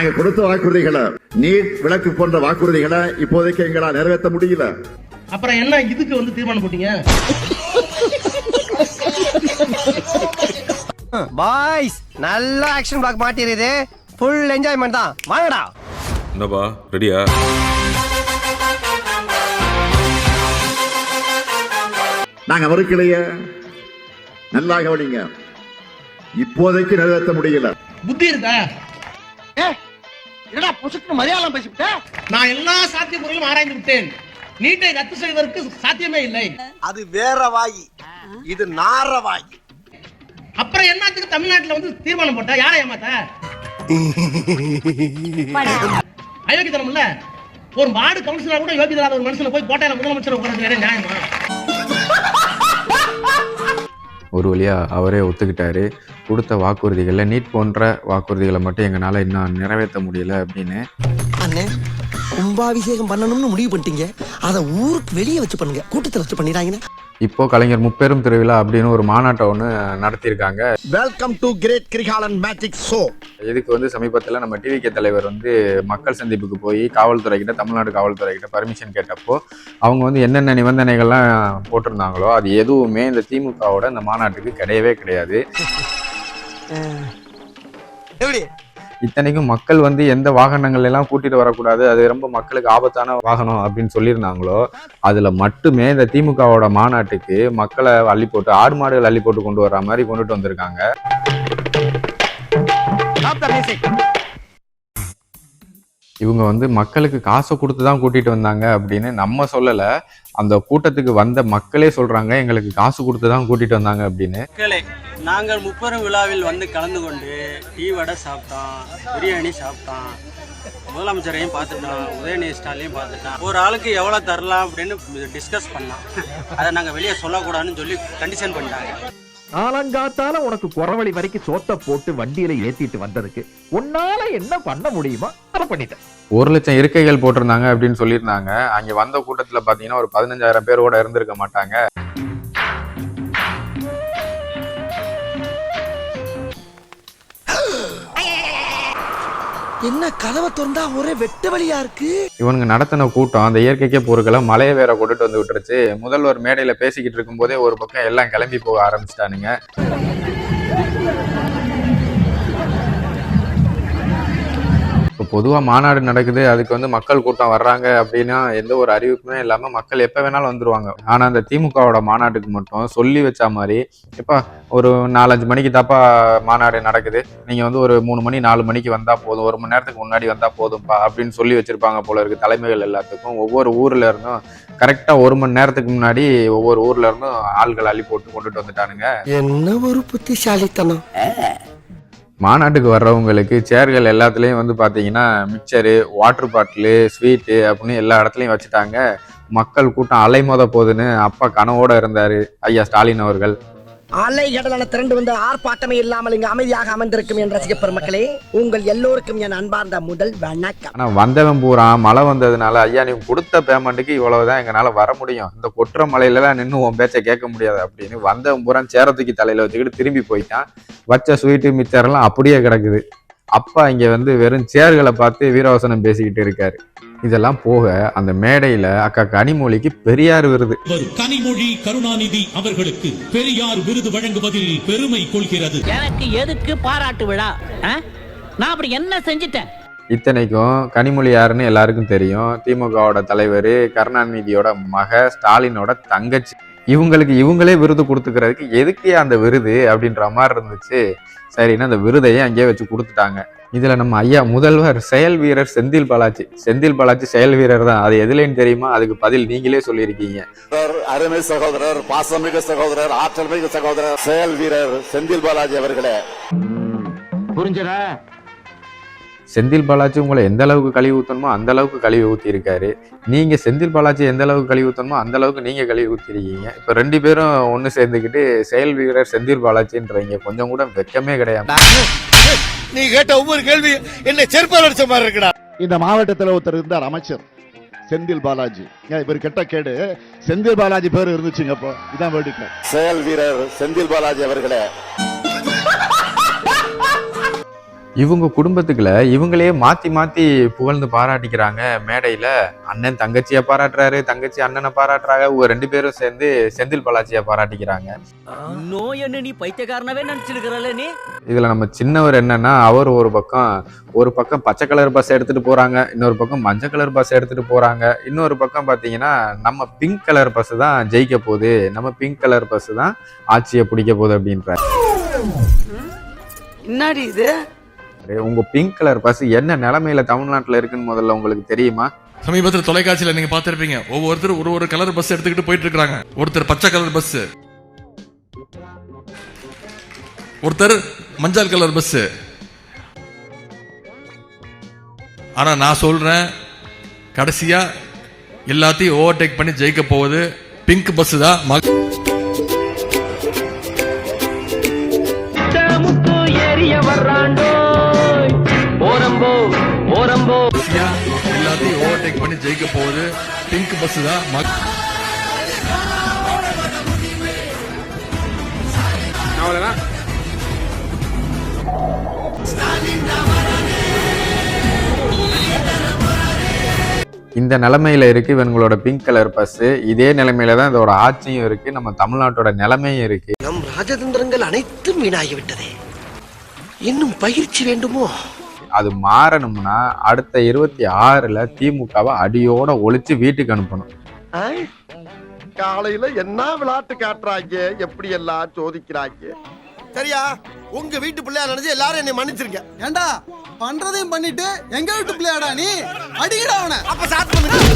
நாங்க கொடுத்த வாக்குறுதிகளை நீட் விளக்கு போன்ற வாக்குறுதிகளை இப்போதைக்கு எங்களால் நிறைவேற்ற முடியல. அப்புறம் என்ன இதுக்கு வந்து தீர்மானம் போட்டீங்க? பாய்ஸ் நல்ல ஆக்ஷன் பிளாக் மாட்டிருது ஃபுல் என்ஜாய்மெண்ட் தான். வாங்கடா. என்னப்பா ரெடியா? நாங்க மறுக்கலையே. நல்லா கவனிங்க இப்போதைக்கு நிறைவேற்ற முடியல. புத்தி இருக்கா? என்னடா புசுக்கு மலையாளம் பேசிவிட்ட? நான் எல்லா சாத்தியக்கூறுகளும் ஆராய்ந்து விட்டேன். நீட்டை ரத்து செய்வதற்கு சாத்தியமே இல்லை. அது வேற வாயி. இது நார வாயி. அப்புறம் என்னத்துக்கு தமிழ்நாட்டுல வந்து தீர்மானம் போட்டா? யாரை ஏமாத்த? அயோக்கியத்தனம் இல்ல ஒரு வார்டு கவுன்சிலர் கூட யோகிதா ஒரு மனுஷனை போய் கோட்டையில முதலமைச்சர் உட்கார்றது வேற நியாயமா? ஒரு வழியாக அவரே ஒத்துக்கிட்டாரு. கொடுத்த வாக்குறுதிகளில் நீட் போன்ற வாக்குறுதிகளை மட்டும் எங்களால் இன்னும் நிறைவேற்ற முடியல அப்படின்னு. அண்ணே கும்பாபிஷேகம் பண்ணணும்னு முடிவு பண்ணிட்டீங்க. அதை ஊருக்கு வெளியே வச்சு பண்ணுங்க. கூட்டத்தில் வச்சு பண்ணிடாங்கண்ணே இப்போ கலைஞர் முப்பெரும் திருவிழா அப்படின்னு ஒரு மாநாட்டை ஒன்று நடத்தியிருக்காங்க. Welcome to great Kirikalan magic show இதுக்கு வந்து சமீபத்தில் நம்ம டிவிகே தலைவர் வந்து மக்கள் சந்திப்புக்கு போய் காவல்துறை கிட்ட தமிழ்நாடு காவல்துறை கிட்ட பர்மிஷன் கேட்டப்போ அவங்க வந்து என்னென்ன நிபந்தனைகள்லாம் போட்டிருந்தாங்களோ அது எதுவுமே இந்த திமுகவோட இந்த மாநாட்டுக்கு கிடையவே கிடையாது. எப்படி? இத்தனைக்கும் மக்கள் வந்து எந்த வாகனங்கள் எல்லாம் கூட்டிட்டு வரக்கூடாது அது ரொம்ப மக்களுக்கு ஆபத்தான வாகனம் அப்படின்னு சொல்லியிருந்தாங்களோ அதுல மட்டுமே இந்த திமுகவோட மாநாட்டுக்கு மக்களை அள்ளி போட்டு ஆடு மாடுகள் அள்ளி போட்டு கொண்டு வர்ற மாதிரி கொண்டுட்டு வந்திருக்காங்க. இவங்க வந்து மக்களுக்கு காசை கொடுத்து தான் கூட்டிட்டு வந்தாங்க அப்படின்னு நம்ம சொல்லல. அந்த கூட்டத்துக்கு வந்த மக்களே சொல்றாங்க எங்களுக்கு காசு கொடுத்து தான் கூட்டிட்டு வந்தாங்க அப்படின்னு. நாங்கள் முப்பெரும் விழாவில் வந்து கலந்து கொண்டு டீ வடை சாப்பிட்டோம் பிரியாணி சாப்பிட்டோம். முதலமைச்சரையும் பார்த்துட்டோம் உதயநிதி ஸ்டாலையும் பார்த்துட்டோம். ஒரு ஆளுக்கு எவ்வளோ தரலாம் அப்படின்னு டிஸ்கஸ் பண்ணோம். அதை நாங்கள் வெளியே சொல்லக்கூடாதுன்னு சொல்லி கண்டிஷன் பண்ணிட்டாங்க. காலங்காத்தால உனக்கு குறவழி வரைக்கும் சோத்த போட்டு வண்டியில ஏத்திட்டு வந்ததுக்கு உன்னால என்ன பண்ண முடியுமோ அதை பண்ணிட்டேன். ஒரு லட்சம் இருக்கைகள் போட்டிருந்தாங்க அப்படின்னு சொல்லியிருந்தாங்க. அங்க வந்த கூட்டத்துல பாத்தீங்கன்னா ஒரு பதினஞ்சாயிரம் பேர் கூட இருந்திருக்க மாட்டாங்க. என்ன கதவை திறந்தா ஒரே வெட்ட வழியா இருக்கு? இவனுங்க நடத்தின கூட்டம் அந்த இயற்கைக்கே பொருட்களை மலையை வேற கொண்டுட்டு வந்து விட்டுருச்சு. முதல்வர் மேடையில பேசிக்கிட்டு இருக்கும்போதே ஒரு பக்கம் எல்லாம் கிளம்பி போக ஆரம்பிச்சிட்டானுங்க. பொதுவாக மாநாடு நடக்குது அதுக்கு வந்து மக்கள் கூட்டம் வர்றாங்க அப்படின்னா எந்த ஒரு அறிவிப்புமே இல்லாமல் மக்கள் எப்போ வேணாலும் வந்துருவாங்க. ஆனால் அந்த திமுகவோட மாநாட்டுக்கு மட்டும் சொல்லி வச்ச மாதிரி இப்போ ஒரு நாலஞ்சு மணிக்கு தாப்பா மாநாடு நடக்குது. நீங்கள் வந்து ஒரு மூணு மணி நாலு மணிக்கு வந்தால் போதும் ஒரு மணி நேரத்துக்கு முன்னாடி வந்தால் போதும்ப்பா அப்படின்னு சொல்லி வச்சிருப்பாங்க போல இருக்கு தலைமைகள் எல்லாத்துக்கும். ஒவ்வொரு ஊர்ல இருந்தும் கரெக்டாக ஒரு மணி நேரத்துக்கு முன்னாடி ஒவ்வொரு ஊர்ல இருந்தும் ஆள்கள் அள்ளி போட்டு கொண்டுட்டு வந்துட்டானுங்க. என்ன ஒரு புத்திசாலித்தனம். மாநாட்டுக்கு வர்றவங்களுக்கு சேர்கள் எல்லாத்துலேயும் வந்து பார்த்தீங்கன்னா மிக்சரு வாட்டர் பாட்டிலு ஸ்வீட்டு அப்படின்னு எல்லா இடத்துலையும் வச்சுட்டாங்க. மக்கள் கூட்டம் அலைமோத போகுதுன்னு அப்பா கனவோட இருந்தார். ஐயா ஸ்டாலின் அவர்கள். அலை கடலான திரண்டு வந்த ஆர்ப்பாட்டமே இல்லாமல் இங்கு அமைதியாக அமர்ந்திருக்கும் என் ரசிக பெருமக்களே உங்கள் எல்லோருக்கும் என் அன்பார்ந்த முதல் வணக்கம். ஆனால் வந்தவன் பூரா மழை வந்ததுனால ஐயா நீ கொடுத்த பேமெண்ட்டுக்கு இவ்வளவுதான் எங்களால் வர முடியும். இந்த கொற்ற மலையிலலாம் நின்று உன் பேச்சை கேட்க முடியாது அப்படின்னு வந்தவன் பூரா சேரத்துக்கு தலையில் வச்சுக்கிட்டு திரும்பி போயிட்டான். வச்ச ஸ்வீட்டு மிச்சரெல்லாம் அப்படியே கிடக்குது. அப்பா இங்கே வந்து வெறும் சேர்களை பார்த்து வீரவசனம் பேசிக்கிட்டு இருக்காரு. இதெல்லாம் போக அந்த மேடையில் அக்கா கனிமொழிக்கு பெரியார் விருது. கனிமொழி கருணாநிதி அவர்களுக்கு பெரியார் விருது வழங்குவதில் பெருமை கொள்கிறது. எனக்கு எதுக்கு பாராட்டு விழா? நான் அப்படி என்ன செஞ்சிட்டேன்? இத்தனைக்கும் கனிமொழி யாருன்னு எல்லாருக்கும் தெரியும். திமுகவோட தலைவர் கருணாநிதியோட மக ஸ்டாலினோட தங்கச்சி. இவங்களுக்கு இவங்களே விருது கொடுத்துக்கிறதுக்கு எதுக்கு அந்த விருது அப்படின்ற மாதிரி இருந்துச்சு. சரின்னு அந்த விருதையே அங்கேயே வச்சு கொடுத்துட்டாங்க. இதுல நம்ம ஐயா முதல்வர் செயல் வீரர் செந்தில் பாலாஜி. செந்தில் பாலாஜி செயல் வீரர் தான். அது எதுலேன்னு தெரியுமா? அதுக்கு பதில் நீங்களே சொல்லியிருக்கீங்க. அருமை சகோதரர் பாசமிகு சகோதரர் ஆற்றல் மிகு சகோதரர் செயல் வீரர் செந்தில் பாலாஜி அவர்களே. புரிஞ்சதா? செந்தில் பாலாஜி உங்களை எந்த அளவுக்கு கழுவி ஊற்றணுமோ அந்த அளவுக்கு கழுவி ஊற்றிருக்காரு நீங்க செந்தில் பாலாஜி எந்த அளவுக்கு கழுவி ஊற்றணுமோ அந்த அளவுக்கு நீங்க கழுவி ஊற்றிருக்கீங்க இப்போ ரெண்டு பேரும் ஒன்று சேர்ந்துக்கிட்டு செயல் வீரர் செந்தில் பாலாஜின்றீங்க. கொஞ்சம் கூட வெக்கமே கிடையாது நீ கேட்ட ஒவ்வொரு கேள்வி என்ன செருப்பால் அடிச்ச மாதிரி இருக்குடா. இந்த மாவட்டத்தில் ஒருத்தர் இருந்தார் அமைச்சர் செந்தில் பாலாஜி. ஏன் இவர் கெட்ட கேடு. செந்தில் பாலாஜி பேர் இருந்துச்சுங்க அப்போ. இதான் வேடிக்கை செயல் வீரர் செந்தில் பாலாஜி அவர்களே இவங்க குடும்பத்துக்குள்ள இவங்களே மாத்தி மாத்தி புகழ்ந்து பாராட்டிக்கிறாங்க மேடையில. அண்ணன் தங்கச்சியை பாராட்டுறாரு தங்கச்சி அண்ணனை பாராட்டுறாங்க இவங்க ரெண்டு பேரும் சேர்ந்து செந்தில் பாலாஜியை பாராட்டிக்கிறாங்க. நோய் என்ன நீ பைத்தியக்காரனவே நினைச்சிருக்கிறல்ல நீ? இதுல நம்ம சின்னவர் என்னன்னா அவர் ஒரு பக்கம் ஒரு பக்கம் பச்சை கலர் பஸ் எடுத்துட்டு போறாங்க இன்னொரு பக்கம் மஞ்சள் கலர் பஸ் எடுத்துட்டு போறாங்க. இன்னொரு பக்கம் பாத்தீங்கன்னா நம்ம பிங்க் கலர் பஸ் தான் ஜெயிக்க போகுது. நம்ம பிங்க் கலர் பஸ் தான் ஆட்சியை பிடிக்க போகுது அப்படின்றாரு. என்னடி இது? உங்க பிங்க் கலர் பஸ் என்ன நிலைமையில தமிழ்நாட்டில் இருக்குன்னு முதல்ல உங்களுக்கு தெரியுமா? சமீபத்தில் தொலைக்காட்சியில நீங்க பார்த்துருப்பீங்க. ஒவ்வொருத்தர் ஒரு ஒரு கலர் பஸ் எடுத்துக்கிட்டு போயிட்டு இருக்காங்க ஒருத்தர் பச்சை கலர் பஸ் ஒருத்தர் மஞ்சள் கலர் பஸ் ஆனா நான் சொல்றேன் கடைசியா எல்லாத்தையும் ஓவர்டேக் பண்ணி ஜெயிக்க போவது பிங்க் பஸ் தான். ஜெயிக்க போவது பிங்க் பஸ் தான் இந்த நிலைமையில இருக்கு இவங்களோட பிங்க் கலர் பஸ் இதே நிலைமையில தான் இதோட ஆட்சியும் இருக்கு. நம்ம தமிழ்நாட்டோட நிலைமையும் இருக்கு. நம் ராஜதந்திரங்கள் அனைத்தும் வீணாகிவிட்டதே. இன்னும் பயிற்சி வேண்டுமோ? அது மாறணும்னா அடுத்த இருபத்தி ஆறுல திமுகவை அடியோட ஒழிச்சு வீட்டுக்கு அனுப்பணும். காலையில என்ன விளையாட்டு காட்டுறாங்க? எப்படி எல்லாம் சோதிக்கிறாங்க? சரியா உங்க வீட்டு பிள்ளையா நினைச்சு எல்லாரும் என்னை மன்னிச்சிருங்க. ஏண்டா பண்றதையும் பண்ணிட்டு எங்க வீட்டு பிள்ளையாடா நீ? அடிக்கடா அவனை. அப்ப சாத்து